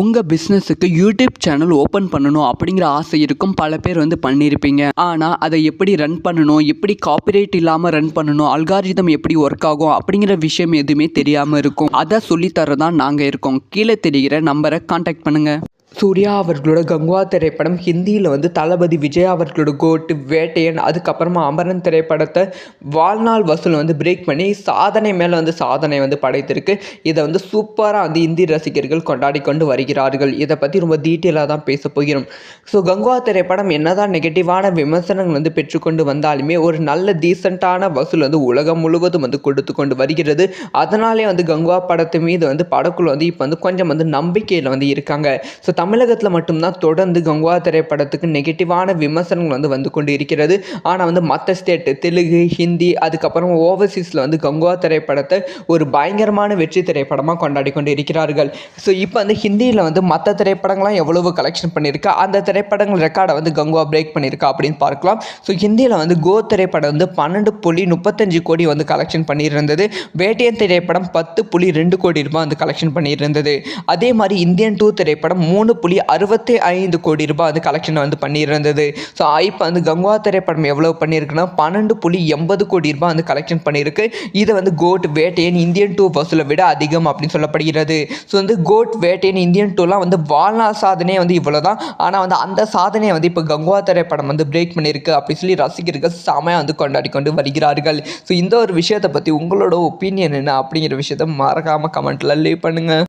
உங்கள் பிஸ்னஸுக்கு YouTube channel open பண்ணணும் அப்படிங்கிற ஆசை இருக்கும். பல பேர் வந்து பண்ணியிருப்பீங்க. ஆனால் அதை எப்படி ரன் பண்ணணும்? எப்படி காப்பிரைட் இல்லாமல் ரன் பண்ணணும்? அல்காரிதம் எப்படி ஒர்க் ஆகும்? அப்படிங்கிற விஷயம் எதுவுமே தெரியாமல் இருக்கும். அதை சொல்லித்தரதான் நாங்கள் இருக்கோம். கீழே தெரிகிற நம்பரை காண்டாக்ட் பண்ணுங்கள் சூர்யா அவர்களோட கங்குவா திரைப்படம் ஹிந்தியில் வந்து தளபதி விஜய் அவர்களோட கோட்டு வேட்டையன் அதுக்கப்புறமா அமரன் திரைப்படத்தை வாழ்நாள் வசூல் வந்து பிரேக் பண்ணி சாதனை மேலே வந்து சாதனை வந்து படைத்திருக்கு. இதை வந்து சூப்பராக வந்து இந்தி ரசிகர்கள் கொண்டாடி கொண்டு வருகிறார்கள். இதை பற்றி ரொம்ப டீட்டெயிலாக தான் பேச போகிறோம். ஸோ கங்குவா திரைப்படம் என்னதான் நெகட்டிவான விமர்சனங்கள் வந்து பெற்றுக்கொண்டு வந்தாலுமே ஒரு நல்ல டீசெண்டான வசூல் வந்து உலகம் முழுவதும் வந்து கொடுத்து கொண்டு வருகிறது. அதனாலே வந்து கங்குவா படத்து மீது வந்து படக்குழு வந்து இப்போ வந்து கொஞ்சம் வந்து நம்பிக்கையில் வந்து இருக்காங்க. ஸோ தமிழகத்தில் மட்டும்தான் தொடர்ந்து கங்குவா திரைப்படத்துக்கு நெகட்டிவான விமர்சனங்கள் வந்து வந்து கொண்டு இருக்கிறது ஆனால் வந்து மற்ற ஸ்டேட்டு தெலுங்கு ஹிந்தி அதுக்கப்புறம் ஓவர்சீஸில் வந்து கங்குவா திரைப்படத்தை ஒரு பயங்கரமான வெற்றி திரைப்படமாக கொண்டாடி கொண்டு இருக்கிறார்கள் ஸோ இப்போ வந்து ஹிந்தியில் வந்து மற்ற திரைப்படங்கள்லாம் எவ்வளவு கலெக்ஷன் பண்ணியிருக்கா அந்த திரைப்படங்கள் ரெக்கார்டை வந்து கங்குவா பிரேக் பண்ணியிருக்கா அப்படின்னு பார்க்கலாம். ஸோ ஹிந்தியில் வந்து கோ திரைப்படம் வந்து பன்னெண்டு புள்ளி முப்பத்தஞ்சு கோடி வந்து கலெக்ஷன் பண்ணியிருந்தது. வேட்டையன் திரைப்படம் பத்து புள்ளி ரெண்டு கோடி ரூபாய் வந்து கலெக்ஷன் பண்ணியிருந்தது. அதே மாதிரி இந்தியன் டூ திரைப்படம் மூணு புள்ளி அறுபத்தி ஐந்து கோடி ரூபாய் வந்து கலெக்ஷன் வந்து பண்ணியிருந்தது. ஸோ இப்போ வந்து கங்கா திரைப்படம் எவ்வளோ பண்ணியிருக்குன்னா பன்னெண்டு புள்ளி எண்பது கோடி ரூபாய் வந்து கலெக்ஷன் பண்ணியிருக்கு. இதை வந்து கோட் வேட்டையன் இந்தியன் டூ வசூலை விட அதிகம் அப்படின்னு சொல்லப்படுகிறது. ஸோ வந்து கோட் வேட்டையன் இந்தியன் டூலாம் வந்து வாழ்நாள் சாதனையே வந்து இவ்வளோ தான் ஆனால் வந்து அந்த சாதனையை வந்து இப்போ கங்குவா திரைப்படம் வந்து பிரேக் பண்ணியிருக்கு அப்படி சொல்லி ரசிகர்கள் செமையாக வந்து கொண்டாடி கொண்டு வருகிறார்கள். ஸோ இந்த ஒரு விஷயத்தை பற்றி உங்களோட ஒப்பீனியன் என்ன அப்படிங்கிற விஷயத்த மறக்காமல் கமெண்ட்டில் லீவ் பண்ணுங்கள்